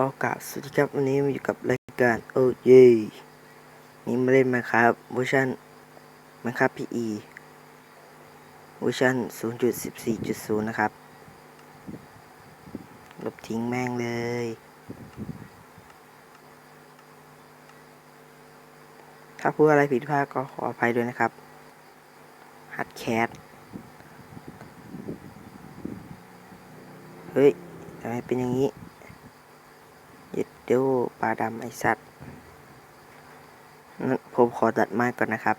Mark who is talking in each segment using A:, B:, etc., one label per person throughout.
A: ก็กาบสวัสดีครับวันนี้มาอยู่กับรายการโอ้เย่นี่มาเล่นมาครับเวอร์ชันมาครับพีอีเวอร์ชัน0.14.0 นะครับ ลบทิ้งแม่งเลย ถ้าพูดอะไรผิดพลาดก็ขออภัยด้วยนะครับหัดแคสเฮ้ยทำไมเป็นอย่างนี้ ยึดดูปลาดำไอสัตว์ผมขอตัดไม้ก่อนนะครับ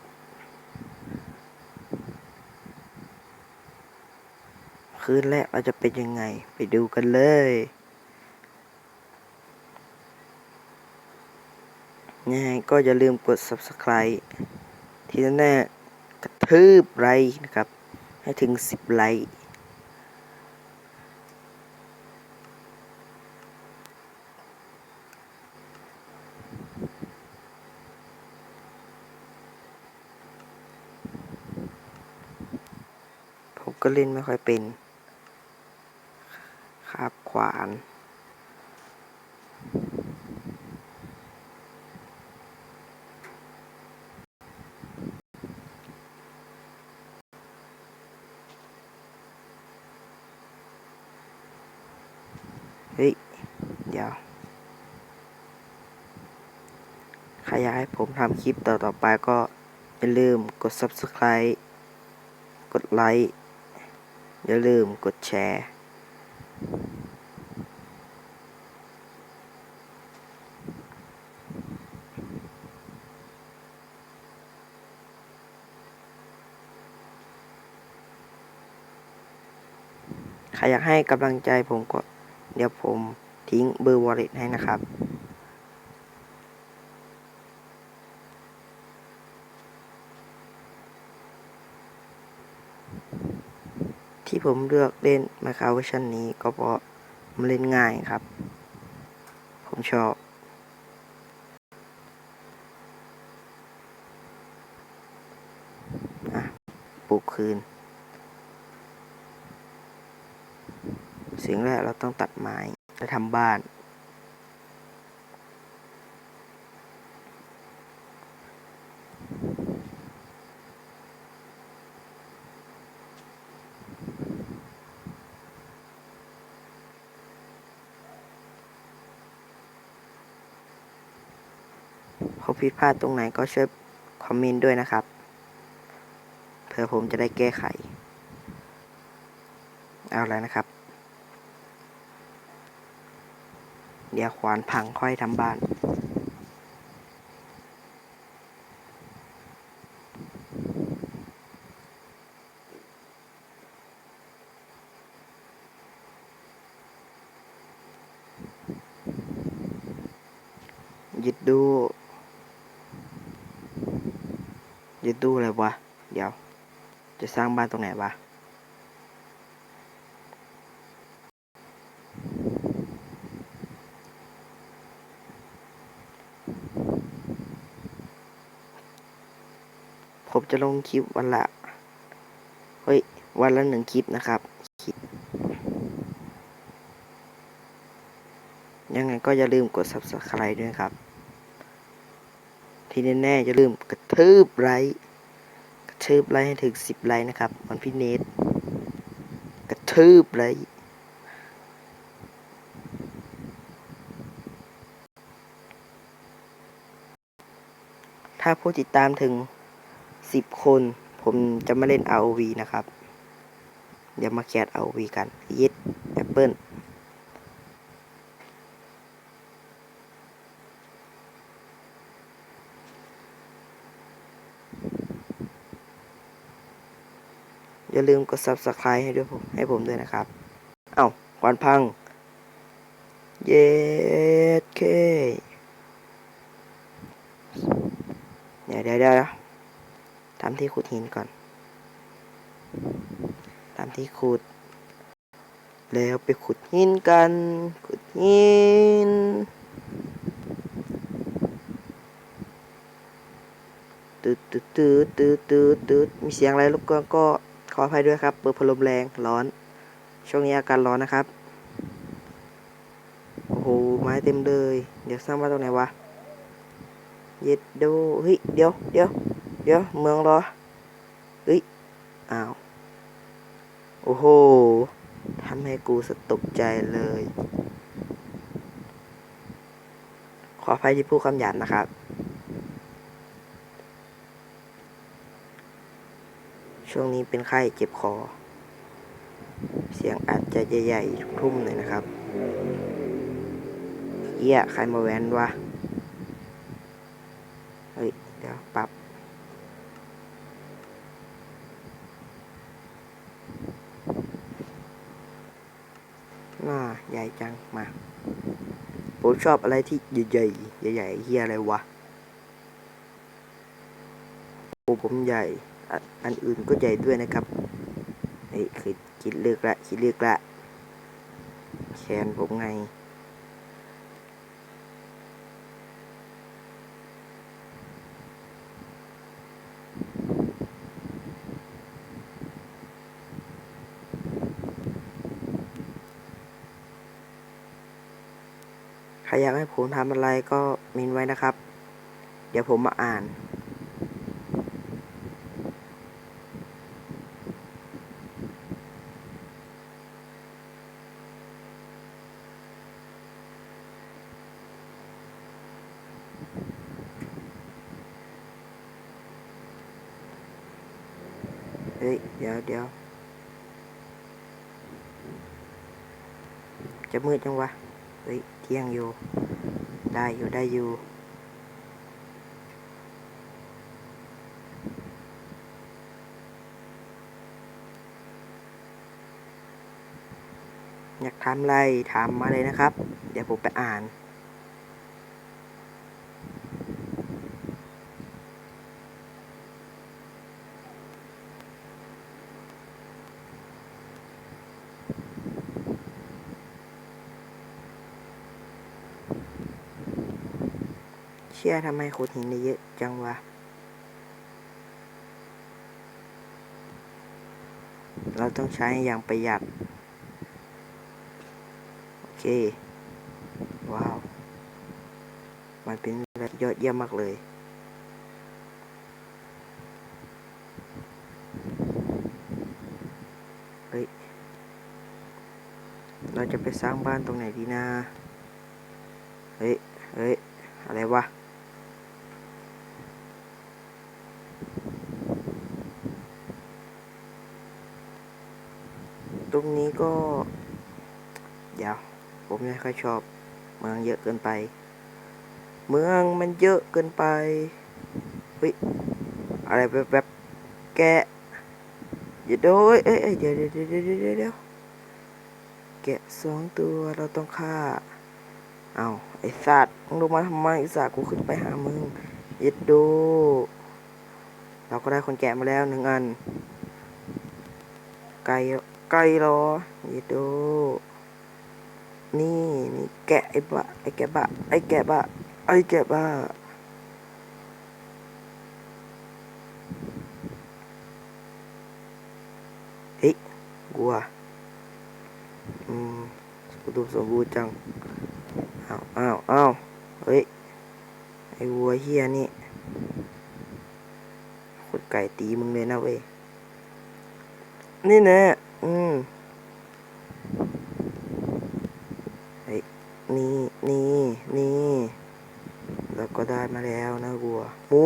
A: คืนแรกเราจะเป็นยังไงไปดูกันเลย ยังไงก็อย่าลืมกด subscribe ที่แน่กระทืบไลค์นะครับ ให้ถึง 10 ไลค์ ก็เล่นไม่ค่อยเป็นคาบขวานเฮ้ย เดี๋ยว ใครอยากให้ผมทำคลิปต่อต่อๆไปก็ อย่าลืมกด subscribe กดไลค์ อย่าลืมกดแชร์ใครอยากให้กำลังใจผมก็เดี๋ยวผมทิ้งเบอร์ wallet ให้นะครับ ที่ผมเลือกเล่นมาคาเวอร์ชันนี้ก็เพราะมันเล่นง่ายครับ ผมชอบปลูกคืน สิ่งแรกเราต้องตัดไม้และทำบ้าน พอผิดพลาดตรงไหนก็ช่วยคอมเมนต์ด้วยนะครับเพื่อผมจะได้แก้ไข เอาแล้วนะครับ เดี๋ยวขวานพังค่อยทำบ้าน ยึดดู ยึดดูอะไรวะ เดี๋ยว จะสร้างบ้านตรงไหนวะ ผมจะลงคลิปวันละ เฮ้ย วันละหนึ่งคลิปนะครับ ยังไงก็อย่าลืมกด subscribe ด้วยครับ ที่แน่ๆอย่าลืมกระทืบไลค์กระทืบไลค์ให้ถึง10ไลค์นะครับมันพี่เนทกระทืบไลค์ถ้าผู้ติดตามถึง10คน ผมจะมาเล่น ROV นะครับ เดี๋ยวมาแคส ROV กันยิดแอปเปิล อย่าลืมกด subscribe ให้ด้วยผมให้ผมด้วยนะครับ เอ้าควันพัง เย็ดเคเดี๋ยวเดี๋ยวเดี๋ยวทำที่ขุดหินก่อนทำที่ขุด แล้วไปขุดหินกัน ขุดหินตืดตืดตืดตืดตืดมีเสียงอะไรรบกวนก็ ออภัยด้วยครับ เปิดพัดลมแรงร้อน ช่วงนี้อากาศร้อนนะครับ โอ้โห ไม้เต็มเลย เดี๋ยวสร้างบ้านตรงไหนวะ เย็ดโดเฮ้ย เดี๋ยวเดี๋ยวเดี๋ยว เมืองรอเฮ้ย อ้าว โอ้โหทำให้กูสตกใจเลย ขออภัยที่พูดคำหยาบนะครับ ช่วงนี้เป็นไข้เจ็บคอ เสียงอาจจะใหญ่ๆทุ่มๆหน่อยนะครับ เอี้ยใครมาแว้นวะ เฮ้ย เดี๋ยวปรับน่าใหญ่จัง มาผมชอบอะไรที่ใหญ่ๆใหญ่ๆเฮียอะไรวะโอ้ผมใหญ่ อันอื่นก็ใหญ่ด้วยนะครับเฮ้ยคือคิดเลือกละคิดเลือกละแขนผมไงใครอยากให้ผมทำอะไรก็มินไว้นะครับ เดี๋ยวผมมาอ่าน เฮ้ย เดี๋ยวเดี๋ยวจะมืดจังวะ เฮ้ย เที่ยงอยู่ ได้อยู่ได้อยู่ อยากทำอะไรถามมาเลยนะครับ เดี๋ยวผมไปอ่าน เชื่อทำไมขุดหินได้เยอะจังวะ เราต้องใช้อย่างประหยัด โอเค ว้าว มันเป็นอะไรที่ยอดเยี่ยมมากเลย เฮ้ย เราจะไปสร้างบ้านตรงไหนดีนะ เฮ้ย เฮ้ย อะไรวะ ตรงนี้ก็ เดี๋ยว ผมไม่ค่อยชอบ เมืองเยอะเกินไป เมืองมันเยอะเกินไปเฮ้ยอะไรแบบแบบแกะอย่าโดยเอ้ยเดี๋ยวเดี๋ยวเดี๋ยวเดี๋ยวเดี๋ยวเดี๋ยวแกะสองตัวเราต้องฆ่า เอาไอสัตว์มึงลงมาทำไมไอสัตว์กูขึ้นไปหามึงเย็ดโดเราก็ได้คนแกะมาแล้วหนึ่งอัน ไก่ ไก่เหรอยดโดนี่นี่แกะไอ้บะไอ้แกะบะไอ้แกะบะไอ้แกะบะเฮ้ยกลัวอืมอุดมสมบูรณ์จังอ้าวอ้าวอ้าวเฮ้ย ไอ้วัวเฮียนี่คนไก่ตีมึงเลยนะเว้ย นี่แน่ อืมนี่นี่นี่แล้วก็ได้มาแล้วนะวัวหมู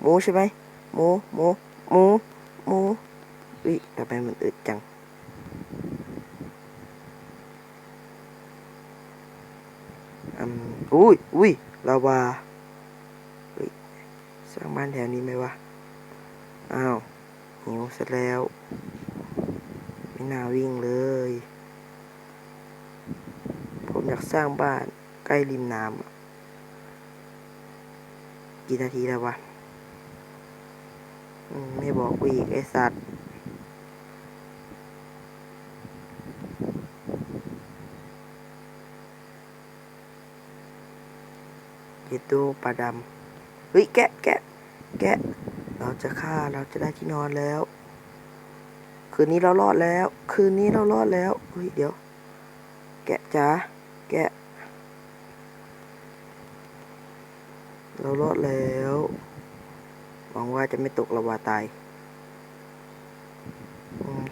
A: หมูใช่ไหมหมูหมูหมูหมูอุ้ยทำไมมันอึดจังอืมอุ้ยอุ้ยลาวาเฮ้ยสร้างบ้านแถวนี้ไหมวะอ้าวหิวเสร็จแล้ว ไม่น่าวิ่งเลย ผมอยากสร้างบ้านใกล้ริมน้ำกี่นาทีแล้ววะไม่บอกกูอีกไอสัตว์เยตูปลาดำเฮ้ยแกะแกะแกะ เราจะฆ่าเราจะได้ที่นอนแล้ว คืนนี้เรารอดแล้ว คืนนี้เรารอดแล้วเฮ้ยเดี๋ยว แกะจ้าแกะ เรารอดแล้วหวังว่าจะไม่ตกระวาตาย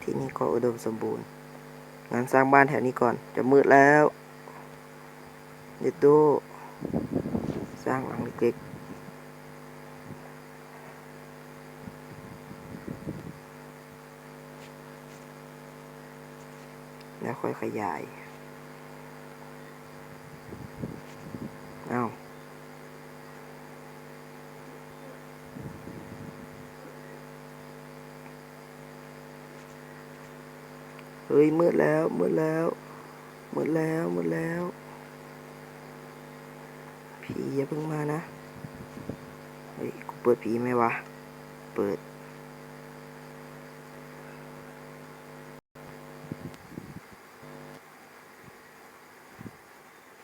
A: ที่นี่ก็อุดมสมบูรณ์งานสร้างบ้านแถวนี้ก่อน จะมืดแล้วเด็ดดูสร้างหลังเล็กๆ อยขยาย เอาเฮ้ยมืดแล้วมืดแล้วมืดแล้วมืดแล้วผีอย่าเพิ่งมานะ เฮ้ย กูเปิดผีไหมวะ เปิด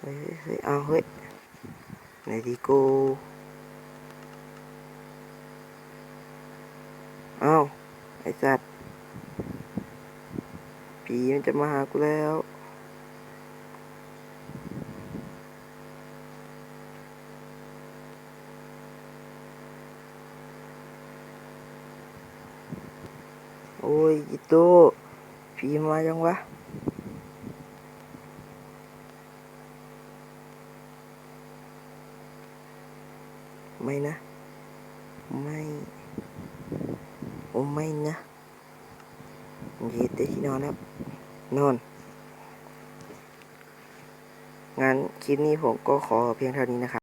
A: ฮ้ยเฮ้ยเอาเฮ้ยไหนดีกูเอาไอ้สัตว์ผีมันจะมาหากูแล้วโอ้ยอิโตผีมายังวะ ไม่นะ ไม่ โอ้ไม่นะเย็ดได้ที่นอนแล้วนอน งั้นคลิปนี้ผมก็ขอเพียงเท่านี้นะครับ